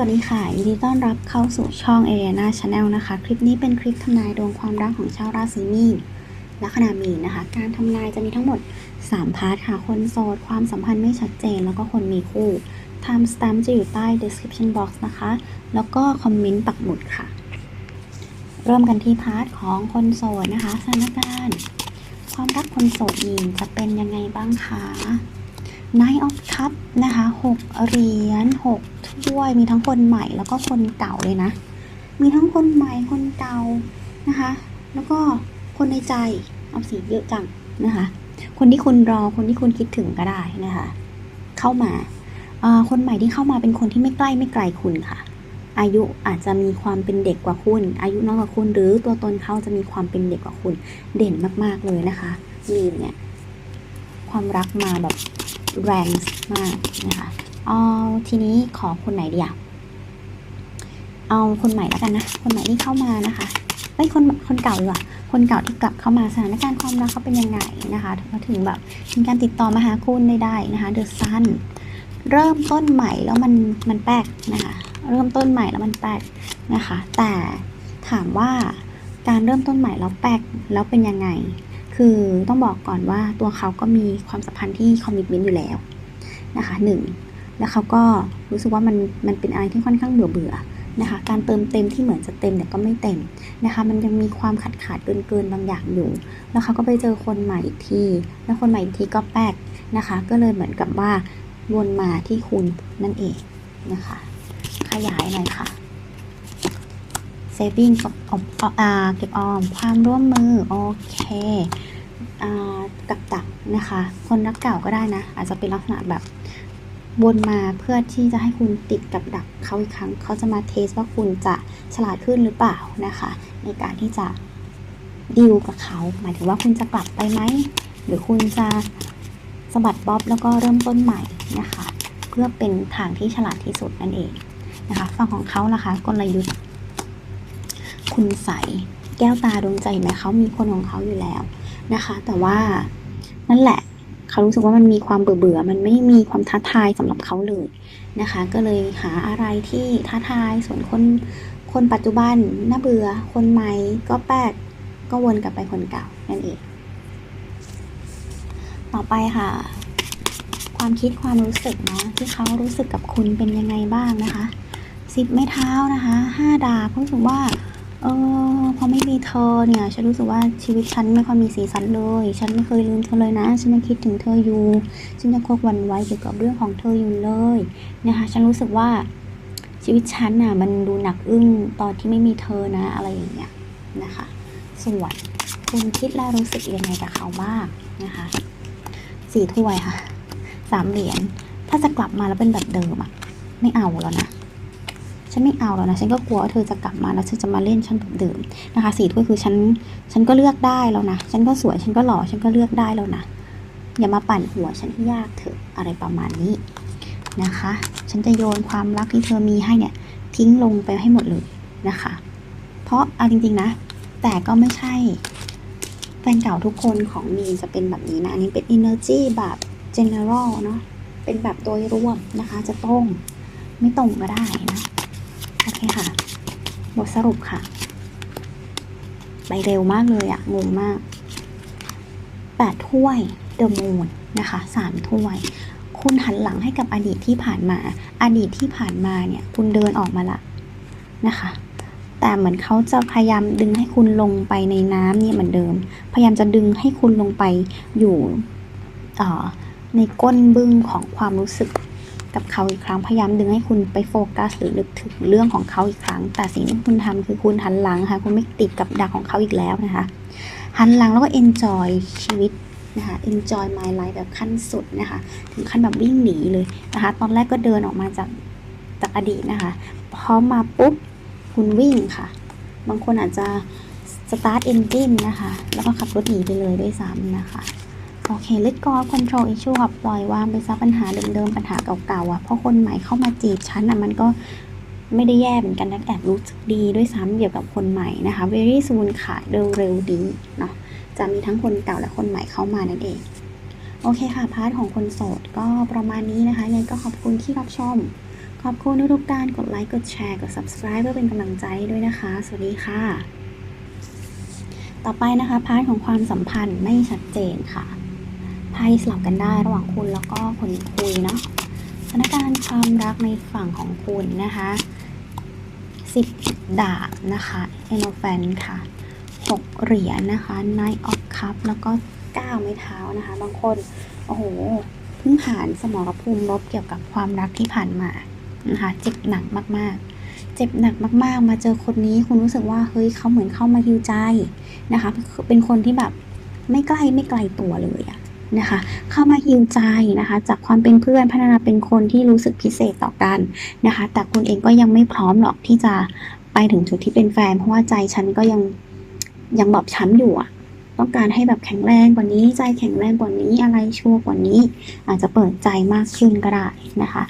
สวัสดีค่ะยินดีต้อนรับเข้าสู่ช่อง a r i a n a Channel นะคะ คลิปนี้เป็นคลิปทำนายดวงความรักของชาวราศีมีนลัคนามีนนะคะ การทำนายจะมีทั้งหมด 3 พาร์ทค่ะ คนโสด ความสัมพันธ์ไม่ชัดเจน แล้วก็คนมีคู่ Time stamp จะอยู่ใต้ description box นะคะ แล้วก็คอมเมนต์ปักหมุดค่ะ เริ่มกันที่พาร์ทของคนโสดนะคะสถานการณ์ ความรักคนโสดมีนจะเป็นยังไงบ้างคะ Nine of Cup นะคะ6เหรียญ6ถ้วย มีทั้งคนใหม่แล้วก็คนเก่าเลยนะ มีทั้งคนใหม่คนเก่านะคะ แล้วก็คนในใจเอาสีเยอะจังนะคะ คนที่คุณรอคนที่คุณคิดถึงก็ได้นะคะ เข้ามาคนใหม่ที่เข้ามาเป็นคนที่ไม่ใกล้ไม่ไกลคุณค่ะ อายุอาจจะมีความเป็นเด็กกว่าคุณ อายุน้อยกว่าคุณ หรือตัวตนเขาจะมีความเป็นเด็กกว่าคุณ เด่นมากๆเลยนะคะมีเนี่ยความรักมาแบบ แรงมากนะคะเอาทีนี้ขอคนไหนดีอะเอาคนใหม่แล้วกันนะ คนใหม่ที่เข้ามานะคะเอ้ยคนคนเก่าดีกว่าคนเก่าที่กลับเข้ามาสถานการณ์ความรักเขาเป็นยังไงนะคะถึงมาถึงแบบมีการติดต่อมาหาคุณได้ๆนะคะ The Sun เริ่มต้นใหม่แล้วมันมันแปลกนะคะเริ่มต้นใหม่แล้วมันแปลกนะคะ แต่ถามว่าการเริ่มต้นใหม่แล้วแปลกแล้วเป็นยังไง คือต้องบอกก่อนว่าตัวเขาก็มีความสัมพันธ์ที่คอมมิชเมนต์อยู่แล้วนะคะหนึ่งแล้วเขาก็รู้สึกว่ามันมันเป็นอะไรที่ค่อนข้างเบื่อเบื่อนะคะการเติมเต็มที่เหมือนจะเต็มเนี่ยก็ไม่เต็มนะคะมันยังมีความขาดขาดเกินเกินบางอย่างอยู่ แล้วเขาก็ไปเจอคนใหม่อีกที แล้วคนใหม่อีกทีก็แปลกนะคะ ก็เลยเหมือนกับว่าวนมาที่คุณนั่นเองนะคะ ขยายหน่อยค่ะ saving กับออมอ่าเก็บออมความร่วมมือ โอเค กับดักนะคะ คนรักเก่าก็ได้นะ อาจจะเป็นลักษณะแบบวนมาเพื่อที่จะให้คุณติดกับดักเขาอีกครั้ง เขาจะมาเทสว่าคุณจะฉลาดขึ้นหรือเปล่านะคะ ในการที่จะดีลกับเขาหมายถึงว่าคุณจะกลับไปไหม หรือคุณจะสะบัดบ๊อบแล้วก็เริ่มต้นใหม่นะคะ เพื่อเป็นทางที่ฉลาดที่สุดนั่นเองนะคะฝั่งของเขาล่ะคะกลยุทธ์ คุณใสแก้วตาดวงใจไหมเขามีคนของเขาอยู่แล้ว นะคะ แต่ว่านั่นแหละ เขารู้สึกว่ามันมีความเบื่อเบื่อๆมันไม่มีความท้าทายสำหรับเขาเลยนะคะ ก็เลยหาอะไรที่ท้าทายส่วนคนคนปัจจุบันน่าเบื่อคนใหม่ก็แปลกก็วนกลับไปคนเก่านั่นเอง ต่อไปค่ะ ความคิดความรู้สึกเนาะที่เขารู้สึกกับคุณเป็นยังไงบ้างนะคะสิบไม้เท้านะคะห้าดาบรู้สึกว่า เออพอไม่มีเธอเนี่ย ฉันรู้สึกว่าชีวิตฉันไม่ค่อยมีสีสันเลย ฉันไม่เคยลืมเธอเลยนะ ฉันยังคิดถึงเธออยู่ ฉันยังคบวันไว้เกี่ยวกับเรื่องของเธออยู่เลยนะคะ ฉันรู้สึกว่าชีวิตฉันน่ะมันดูหนักอึ้งตอนที่ไม่มีเธอนะ อะไรอย่างเงี้ยนะคะ ส่วนคุณคิดและรู้สึกยังไงกับเขาบ้างนะคะสี่ถ้วยค่ะสามเหรียญถ้าจะกลับมาแล้วเป็นแบบเดิมอะไม่เอาแล้วนะ ฉันไม่เอาแล้วนะ ฉันก็กลัวว่าเธอจะกลับมาแล้วเธอจะมาเล่นฉันแบบเดิมนะคะสี่ถ้วยคือฉันฉันก็เลือกได้แล้วนะ ฉันก็สวยฉันก็หล่อฉันก็เลือกได้แล้วนะ อย่ามาปั่นหัวฉันให้ยากเถอะอะไรประมาณนี้นะคะ ฉันจะโยนความรักที่เธอมีให้เนี่ยทิ้งลงไปให้หมดเลยนะคะ เพราะเอาจริงๆนะ แต่ก็ไม่ใช่แฟนเก่าทุกคนของมีนจะเป็นแบบนี้นะอันนี้เป็น energy แบบ general เนาะเป็นแบบโดยรวมนะคะ จะตรงไม่ตรงก็ได้นะ โอเคค่ะ บทสรุปค่ะ ไปเร็วมากเลยอะงงมากแปดถ้วยเดอะมูนนะคะสามถ้วย คุณหันหลังให้กับอดีตที่ผ่านมา อดีตที่ผ่านมาเนี่ย คุณเดินออกมาละนะคะ แต่เหมือนเขาจะพยายามดึงให้คุณลงไปในน้ำเนี่ยเหมือนเดิม พยายามจะดึงให้คุณลงไปอยู่ในก้นบึ้งของความรู้สึก กับเขาอีกครั้งพยายามดึงให้คุณไปโฟกัส หรือลึกถึงเรื่องของเขาอีกครั้ง แต่สิ่งที่คุณทำคือคุณหันหลังค่ะคุณไม่ติดกับดักของเขาอีกแล้วนะคะ หันหลังแล้วก็ enjoy ชีวิตนะคะ enjoy my life แบบขั้นสุดนะคะ ถึงขั้นแบบวิ่งหนีเลยนะคะ ตอนแรกก็เดินออกมาจากจากอดีตนะคะ พอมาปุ๊บ คุณวิ่งค่ะ บางคนอาจจะ start engine นะคะ แล้วก็ขับรถหนีไปเลยด้วยซ้ำนะคะ โอเค let go of control issue ค่ะปล่อยวางไปซะปัญหาเดิมๆปัญหาเก่าๆอะเพราะคนใหม่เข้ามาจีบฉันอะมันก็ไม่ได้แย่เหมือนกันนะแอบรู้สึกดีด้วยซ้ำเกี่ยวกับคนใหม่นะคะ very soon ค่ะเร็วๆดีเนาะจะมีทั้งคนเก่าและคนใหม่เข้ามานั่นเอง โอเคค่ะ พาร์ทของคนโสดก็ประมาณนี้นะคะยังก็ขอบคุณที่รับชม ขอบคุณทุกๆการกดไลค์กดแชร์กด subscribe เพื่อเป็นกำลังใจด้วยนะคะ สวัสดีค่ะ ต่อไปนะคะ พาร์ทของความสัมพันธ์ไม่ชัดเจนค่ะ ไพ่สลับกันได้ระหว่างคุณแล้วก็คนคุยเนาะสถานการณ์ความรักในฝั่งของคุณนะคะสิบดาบนะคะเอโนแฟนค่ะหกเหรียญนะคะ Knight of Cup แล้วก็เก้าไม้เท้านะคะ บางคน โอ้โหเพิ่งผ่านสมรภูมิลบเกี่ยวกับความรักที่ผ่านมานะคะเจ็บหนักมากๆ เจ็บหนักมากๆ มาเจอคนนี้คุณรู้สึกว่าเฮ้ยเขาเหมือนเข้ามาฮิวใจนะคะ เป็นคนที่แบบไม่ใกล้ไม่ไกลตัวเลยอะ นะคะ เข้ามาฮิวใจนะคะ จากความเป็นเพื่อนพัฒนาเป็นคนที่รู้สึกพิเศษต่อกันนะคะ แต่คุณเองก็ยังไม่พร้อมหรอกที่จะไปถึงจุดที่เป็นแฟน เพราะว่าใจฉันก็ยังยังบอบช้ำอยู่อะต้องการให้แบบแข็งแรงกว่านี้ ใจแข็งแรงกว่านี้อะไรชั่วกว่านี้ อาจจะเปิดใจมากขึ้นก็ได้นะคะ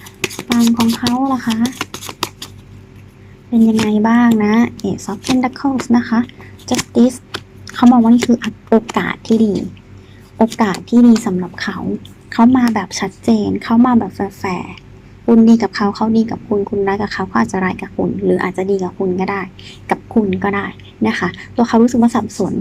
ฟังของเขาล่ะคะ เป็นยังไงบ้างนะ Ace of Pentacles นะคะ Justice เขามองว่านี่คือโอกาสที่ดี โอกาสที่ดีสำหรับเขา เขามาแบบชัดเจน เขามาแบบแฟร์คุณดีกับเขาเขาดีกับคุณ คุณร้ายกับเขาเขาอาจจะร้ายกับคุณ หรืออาจจะดีกับคุณก็ได้ กับคุณก็ได้นะคะ ตัวเขารู้สึกว่าสับสน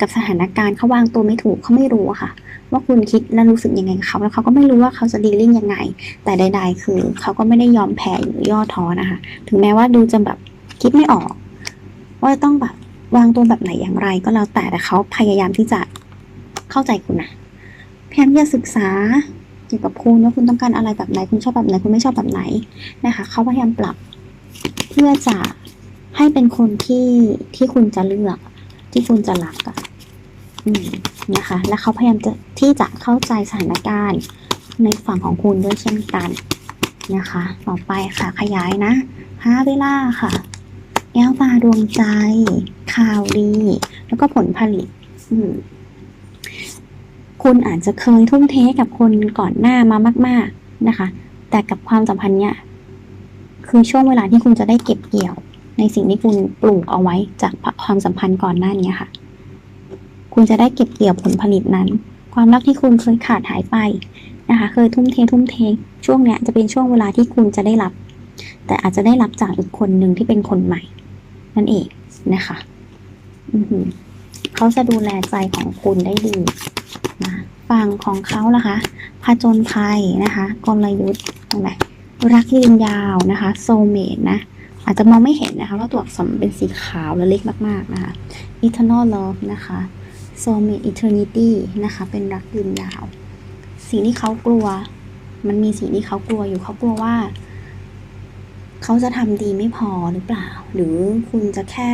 กับสถานการณ์เขาวางตัวไม่ถูกเขาไม่รู้อะค่ะ ว่าคุณคิดและรู้สึกยังไงกับเขาแล้วเขาก็ไม่รู้ว่าเขาจะดีลิ่งยังไง แต่ใด ๆ คือเขาก็ไม่ได้ยอมแพ้หรือย่อท้อนะคะ ถึงแม้ว่าดูจะแบบคิดไม่ออก ว่าต้องแบบวางตัวแบบไหนอย่างไรก็แล้วแต่แต่เขาพยายามที่จะ เข้าใจคุณนะพยายามจะศึกษาเกี่ยวกับคุณว่าคุณต้องการอะไรแบบไหนคุณชอบแบบไหนคุณไม่ชอบแบบไหนนะคะเขาพยายามปรับเพื่อจะให้เป็นคนที่ที่คุณจะเลือก ที่คุณจะรักอะอืมนะคะ และเขาพยายามจะที่จะเข้าใจสถานการณ์ในฝั่งของคุณด้วยเช่นกันนะคะ ต่อไปค่ะขยายนะหาเวล่าค่ะ แก้วตาดวงใจ ข่าวดี แล้วก็ผลผลิต อืม คุณอาจจะเคยทุ่มเทกับคนก่อนหน้ามามาก ๆนะคะ แต่กับความสัมพันธ์เนี่ยคือช่วงเวลาที่คุณจะได้เก็บเกี่ยว ในสิ่งที่คุณปลูกเอาไว้จากความสัมพันธ์ก่อนหน้านี้ค่ะ คุณจะได้เก็บเกี่ยวผลผลิตนั้น ความรักที่คุณเคยขาดหายไปนะคะ เคยทุ่มเททุ่มเท ช่วงเนี้ยจะเป็นช่วงเวลาที่คุณจะได้รับ แต่อาจจะได้รับจากอีกคนหนึ่งที่เป็นคนใหม่ นั่นเองนะคะ อือหือเขาจะดูแลใจของคุณได้ดี นะฝั่งของเขาล่ะคะผจญภัยนะคะ กลยุทธ์ตรงไหนรักยืนยาวนะคะโซเมตนะอาจจะมองไม่เห็นนะคะว่าตัวอักษรเป็นสีขาวและเล็กมาก ๆ นะคะ eternal love นะคะ soulmate eternity นะคะ เป็นรักยืนยาว สิ่งที่เขากลัว มันมีสิ่งที่เขากลัวอยู่เขากลัวว่า เขาจะทำดีไม่พอหรือเปล่า หรือคุณจะแค่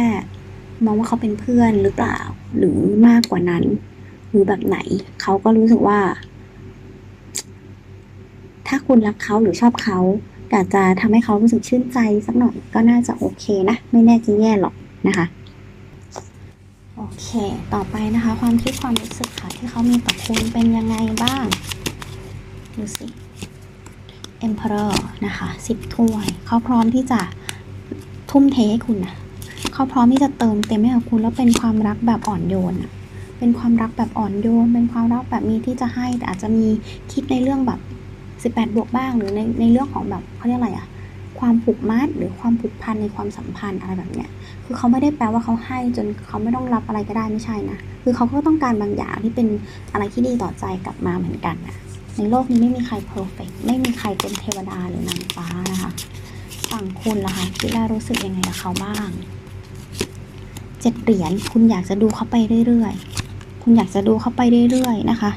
มองว่าเขาเป็นเพื่อนหรือเปล่า หรือมากกว่านั้น หรือแบบไหน เขาก็รู้สึกว่า ถ้าคุณรักเขาหรือชอบเขาอาจจะทำให้เขารู้สึกชื่นใจสักหน่อยก็น่าจะโอเคนะ ไม่แน่จะแย่หรอกนะคะโอเค ต่อไปนะคะ ความคิดความรู้สึกค่ะที่เขามีต่อคุณเป็นยังไงบ้างดูสิ Emperor นะคะสิบถ้วย เขาพร้อมที่จะทุ่มเทให้คุณนะเขาพร้อมที่จะเติมเต็มให้กับคุณแล้วเป็นความรักแบบอ่อนโยนอะ เป็นความรักแบบอ่อนโยน เป็นความรักแบบมีที่จะให้ แต่อาจจะมีคิดในเรื่องแบบ 18 บวกบ้าง หรือในในเรื่องของแบบเขาเรียกอะไรอะความผูกมัดหรือความผูกพันในความสัมพันธ์อะไรแบบเนี้ย คือเขาไม่ได้แปลว่าเขาให้จนเขาไม่ต้องรับอะไรก็ได้ไม่ใช่นะ คือเขาก็ต้องการบางอย่างที่เป็นอะไรที่ดีต่อใจกลับมาเหมือนกันนะในโลกนี้ไม่มีใครเพอร์เฟกไม่มีใครเป็นเทวดาหรือนางฟ้านะคะ ฝั่งคุณล่ะคะคิดว่ารู้สึกยังไงกับเขาบ้าง เจ็ดเหรียญคุณอยากจะดูเขาไปเรื่อยๆ คุณอยากจะดูเขาไปเรื่อยๆนะคะ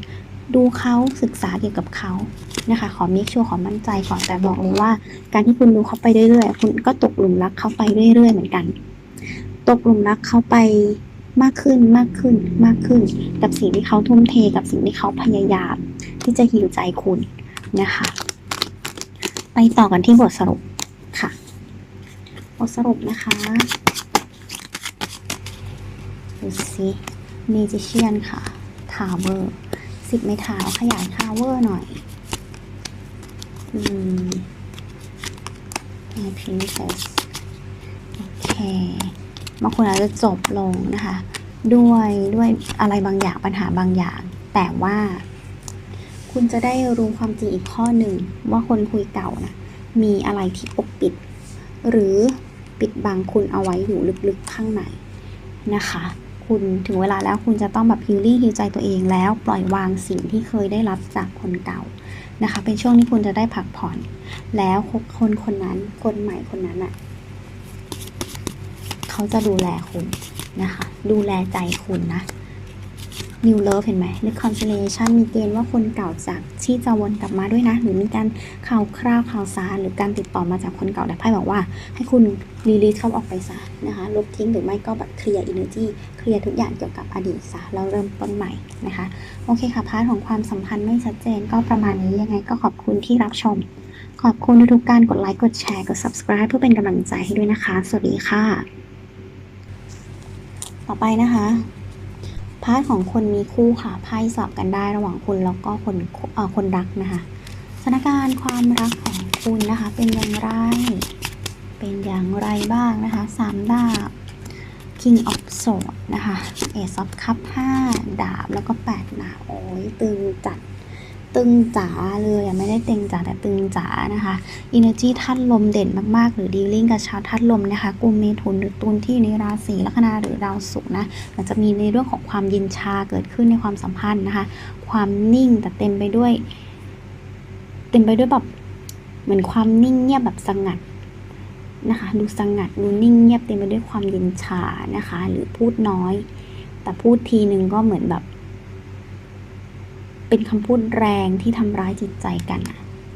ดูเขาศึกษาเกี่ยวกับเขานะคะ ขอมิกชัวขอมั่นใจก่อนแต่บอกเลยว่า การที่คุณดูเขาไปเรื่อยๆ คุณก็ตกหลุมรักเขาไปเรื่อยๆ เหมือนกัน ตกหลุมรักเขาไปมากขึ้นมากขึ้นมากขึ้น กับสิ่งที่เขาทุ่มเทกับสิ่งที่เขาพยายาม ที่จะหิวใจคุณนะคะ ไปต่อกันที่บทสรุปค่ะ บทสรุปนะคะดูสิ มจิเชียนค่ะทาวเวอร์สิบไม้เท้าขยายทาวเวอร์หน่อย อืมแอร์พินเซสโอเคบางคนอาจจะจบลงนะคะ ด้วยด้วยอะไรบางอย่างปัญหาบางอย่าง แต่ว่า คุณจะได้รู้ความจริงอีกข้อหนึ่ง ว่าคนคุยเก่านะมีอะไรที่ปกปิด หรือปิดบังคุณเอาไว้อยู่ลึกๆข้างในนะคะ คุณถึงเวลาแล้วคุณจะต้องแบบฮิลลิ่ฮิลใจตัวเองแล้วปล่อยวางสิ่งที่เคยได้รับจากคนเก่านะคะ เป็นช่วงที่คุณจะได้พักผ่อน แล้วคนคนนั้นคนใหม่คนนั้นอะ่ะเขาจะดูแลคุณนะคะ ดูแลใจคุณนะ New Love เห็นไหม Reconciliation มีเกณฑ์ว่าคนเก่าจากที่จะวนกลับมาด้วยนะ หรือมีการข่าวคราวข่าวสารหรือการติดต่อมาจากคนเก่าแต่ไพ่บอกว่า ให้คุณรีลีสเขาออกไปซะนะคะ ลบทิ้งหรือไม่ก็แบบ เคลียร์ energy เคลียร์ทุกอย่างเกี่ยวกับอดีตซะแล้วเริ่มต้นใหม่นะคะ โอเคค่ะ พาร์ทของความสัมพันธ์ไม่ชัดเจนก็ประมาณนี้ยังไงก็ขอบคุณที่รับชม ขอบคุณทุกการกดไลค์กดแชร์กด subscribe เพื่อเป็นกำลังใจให้ด้วยนะคะ สวัสดีค่ะ ต่อไปนะคะพาร์ทของคนมีคู่ค่ะไพ่สลับกันได้ระหว่างคุณแล้วก็คนเอ่อคนรักนะคะสถานการณ์ความรักของคุณนะคะ เป็นอย่างไร เป็นอย่างไรบ้างนะคะสามดาบ King of Swords นะคะ Ace of Cup 5 ดาบแล้วก็ 8 ดาบ โอ้ยตึงจัด ตึงจ๋าเลยอะไม่ได้เต็งจ๋าแต่ตึงจ๋านะคะ Energy ท่านลมเด่นมากๆ หรือ dealing กับชาวท่านลมนะคะกลุ่มเมถุนหรือตุลที่ในราศีลัคนาหรือดาวศุกร์นะมันจะมีในเรื่องของความยินชาเกิดขึ้นในความสัมพันธ์นะคะ ความนิ่งแต่เต็มไปด้วย เต็มไปด้วยแบบเหมือนความนิ่งเงียบแบบสงัด นะคะ ดูสงัดดูนิ่งเงียบเต็มไปด้วยความเยินชานะคะ หรือพูดน้อย แต่พูดทีนึงก็เหมือนแบบ เป็นคำพูดแรงที่ทำร้ายจิตใจกัน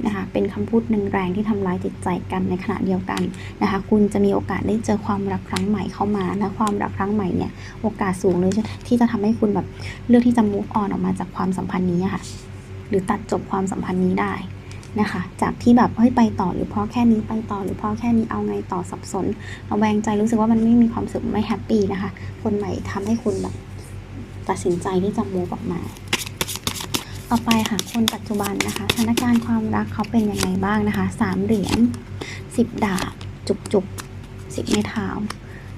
นะคะ เป็นคำพูดหนึ่งแรงที่ทำร้ายจิตใจกันในขณะเดียวกันนะคะ คุณจะมีโอกาสได้เจอความรักครั้งใหม่เข้ามาและความรักครั้งใหม่เนี่ย โอกาสสูงเลยที่จะทำให้คุณแบบเลือกที่จะ move on ออกมาจากความสัมพันธ์นี้ค่ะ หรือตัดจบความสัมพันธ์นี้ได้ นะคะ จากที่แบบเฮ้ยไปต่อหรือเพราะแค่นี้ไปต่อหรือเพราะแค่นี้เอาไงต่อสับสนระแวงใจรู้สึกว่ามันไม่มีความสุขไม่แฮปปี้นะคะ คนใหม่ทำให้คุณแบบตัดสินใจที่จะ move ออกมา ต่อไปค่ะคนปัจจุบันนะคะสถานการณ์ความรักเขาเป็นยังไงบ้างนะคะสามเหรียญสิบดาบ จุกจุกสิบไม้เท้า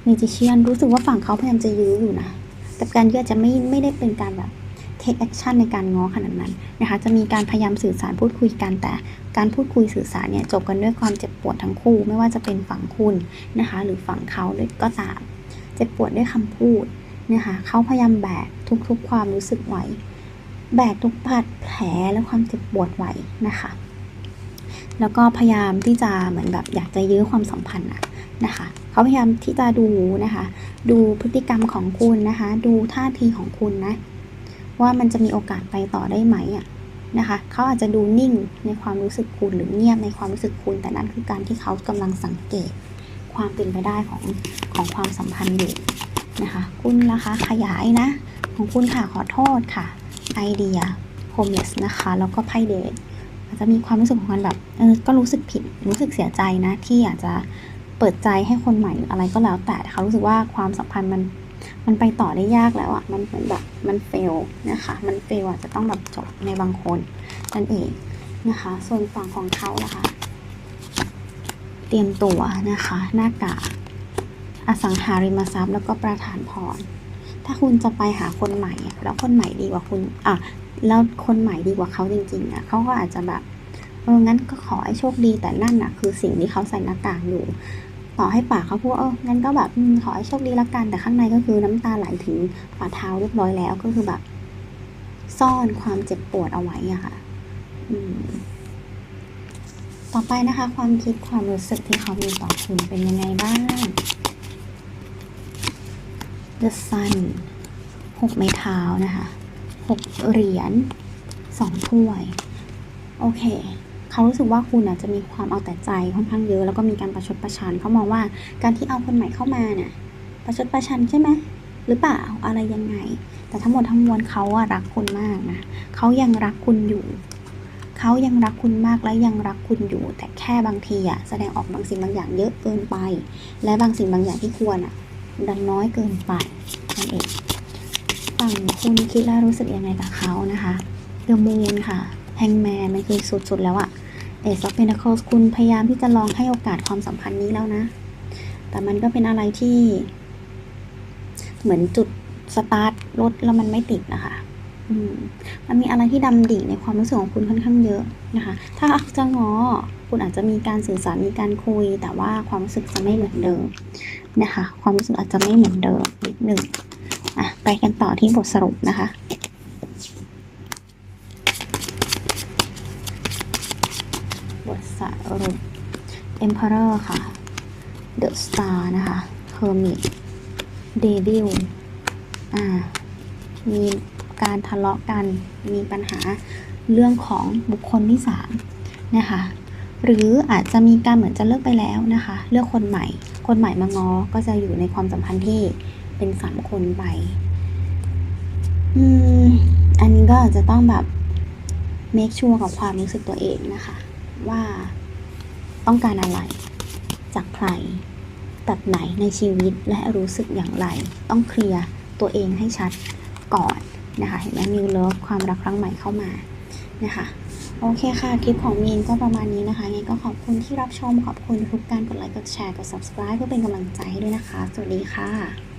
เมจิเชียนรู้สึกว่าฝั่งเขาพยายามจะยื้ออยู่นะแต่การยื้อจะไม่ไม่ได้เป็นการแบบ take action ในการง้อขนาดนั้นนะคะจะมีการพยายามสื่อสารพูดคุยกันแต่การพูดคุยสื่อสารเนี่ยจบกันด้วยความเจ็บปวดทั้งคู่ ไม่ว่าจะเป็นฝั่งคุณนะคะ หรือฝั่งเขาด้วยก็ตามเจ็บปวดด้วยคำพูดนะคะเขาพยายามแบกทุกๆความรู้สึกไว้แบกทุกบาดแผลและความเจ็บปวดไว้นะคะ แล้วก็พยายามที่จะเหมือนแบบอยากจะยื้อความสัมพันธ์อะนะคะเขาพยายามที่จะดูนะคะ ดูพฤติกรรมของคุณนะคะ ดูท่าทีของคุณนะ ว่ามันจะมีโอกาสไปต่อได้ไหมอะนะคะเขาอาจจะดูนิ่งในความรู้สึกคุณหรือเงียบในความรู้สึกคุณ แต่นั่นคือการที่เขากำลังสังเกต ความเป็นไปได้ของของความสัมพันธ์อยู่นะคะ คุณนะคะขยายนะ ของคุณค่ะขอโทษค่ะไอเดีย homeless นะคะ แล้วก็ไพ่เดทอาจจะมีความรู้สึกของการแบบเออก็รู้สึกผิดรู้สึกเสียใจนะ ที่อยากจะเปิดใจให้คนใหม่หรืออะไรก็แล้วแต่เขารู้สึกว่าความสัมพันธ์มัน มันไปต่อได้ยากแล้วอะ่ะ มันเหมือนแบบมันเฟลนะคะ มันเฟลอาจจะต้องแบบจบในบางคนนั่นเองนะคะ ส่วนฝั่งของเขานะคะ เตรียมตัวนะคะ หน้ากากอสังหาริมทรัพย์แล้วก็ประธานพร ถ้าคุณจะไปหาคนใหม่อะแล้วคนใหม่ดีกว่าคุณ อะ แล้วคนใหม่ดีกว่าเขาจริงๆอะเขาก็อาจจะแบบเอองั้นก็ขอให้โชคดีแต่นั่นน่ะ คือสิ่งที่เขาใส่หน้ากากอยู่ ต่อให้ปากเขาพูดเอองั้นก็แบบขอให้โชคดีละกันแต่ข้างในก็คือน้ำตาไหลถึงฝ่าเท้าเรียบร้อยแล้วก็คือแบบ ซ่อนความเจ็บปวดเอาไว้อะค่ะต่อไปนะคะ ความคิดความรู้สึกที่เขามีต่อคุณเป็นยังไงบ้าง The Sun หกไม้เท้านะคะหกเหรียญสองถ้วย โอเค เขารู้สึกว่าคุณอาจจะมีความเอาแต่ใจค่อนข้างเยอะ แล้วก็มีการประชดประชันเขามองว่าการที่เอาคนใหม่เข้ามาเนี่ยประชดประชันใช่ไหมหรือเปล่าอะไรยังไง แต่ทั้งหมดทั้งมวลเขาอะรักคุณมากนะเขายังรักคุณอยู่เขายังรักคุณมากและยังรักคุณอยู่ แต่แค่บางทีอะแสดงออกบางสิ่งบางอย่างเยอะเกินไป และบางสิ่งบางอย่างที่ควรอะดันน้อยเกินไปนั่นเองฝั่งคุณคิดแล้วรู้สึกยังไงกับเขานะคะเดอะมูนค่ะ แฮงแมนมันคือสุดๆแล้วอะเอส of Pentacles คุณพยายามที่จะลองให้โอกาสความสัมพันธ์นี้แล้วนะ แต่มันก็เป็นอะไรที่ เหมือนจุดสตาร์ทรถแล้วมันไม่ติดนะคะมมันมีอะไรที่ดำดิ่งในความรู้สึกของคุณค่อนข้างเยอะนะคะ ถ้าจะงอคุณอาจจะมีการสื่อสารมีการคุย แต่ว่าความรู้สึกจะไม่เหมือนเดิมนะคะ ความรู้สึกอาจจะไม่เหมือนเดิมนิดหนึ่งอะไปกันต่อที่บทสรุปนะคะ บทสรุป Emperor ค่ะ The Star นะคะ Hermit Devil อ่า มีการทะเลาะกัน มีปัญหาเรื่องของบุคคลที่สามนะคะ หรืออาจจะมีการเหมือนจะเลิกไปแล้วนะคะ เลือกคนใหม่ คนใหม่มางอ ก็จะอยู่ในความสัมพันธ์ที่เป็นสามคนไป อืม อันนี้ก็อาจจะต้องแบบ make sure กับความรู้สึกตัวเองนะคะ ว่า ต้องการอะไร จากใคร แบบไหนในชีวิตและรู้สึกอย่างไร ต้องเคลียร์ตัวเองให้ชัดก่อนนะคะ เห็นไหมมิวเลิฟความรักครั้งใหม่เข้ามานะคะโอเคค่ะ คลิปของมีนก็ประมาณนี้นะคะงั้นก็ขอบคุณที่รับชม ขอบคุณทุกการกดไลค์ กดแชร์ กด subscribe เพื่อเป็นกำลังใจให้ด้วยนะคะ สวัสดีค่ะ